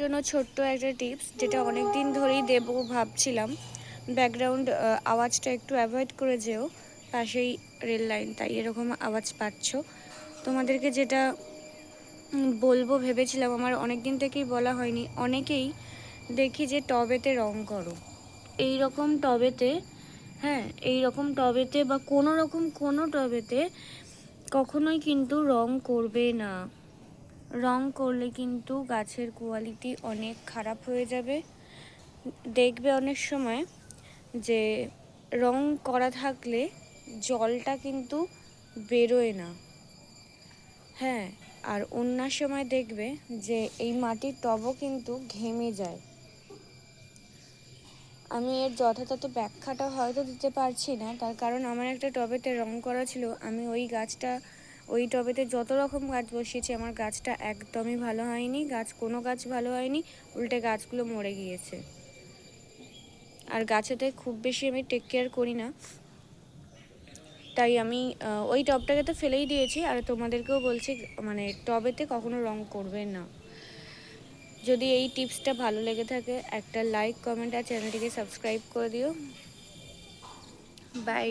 জন্য ছোট্ট একটা টিপস, যেটা অনেক দিন ধরেই দেবো ভাবছিলাম। ব্যাকগ্রাউন্ড আওয়াজটা একটু অ্যাভয়েড করে যেও, পাশেই রেল লাইন তাই এরকম আওয়াজ পাচ্ছ। তোমাদেরকে যেটা বলব ভেবেছিলাম, আমার অনেক দিন থেকেই বলা হয়নি, অনেকেই দেখি যে টবেতে রং করো। এই রকম টবেতে হ্যাঁ এই রকম টবেতে বা কোনো রকম কোনো টবেতে কখনোই কিন্তু রং করবে না। রং করলে কিন্তু গাছের কোয়ালিটি অনেক খারাপ হয়ে যাবে। দেখবে অনেক সময় যে রং করা থাকলে জলটা কিন্তু বেরোয় না। হ্যাঁ আর অন্যার সময় দেখবে যে এই মাটির টবও কিন্তু ঘেমে যায়। আমি এর যথাযথ ব্যাখ্যাটা হয়তো দিতে পারছি না, তার কারণ আমার একটা টবেতে রং করা ছিল, আমি ওই গাছটা ওই টবেতে যত রকম গাছ বসিয়েছি, আমার গাছটা একদমই ভালো হয়নি। গাছ, কোনো গাছ ভালো হয়নি, উল্টে গাছগুলো মরে গিয়েছে। আর গাছেতে খুব বেশি আমি টেক কেয়ার করি না। তাই আমি ওই টবটাকে তো ফেলেই দিয়েছি, আর তোমাদেরকেও বলছি মানে টবেতে কখনো রং করবে না। যদি এই টিপসটা ভালো লেগে থাকে, একটা লাইক কমেন্ট আর চ্যানেলটিকে সাবস্ক্রাইব করে দিও। বাই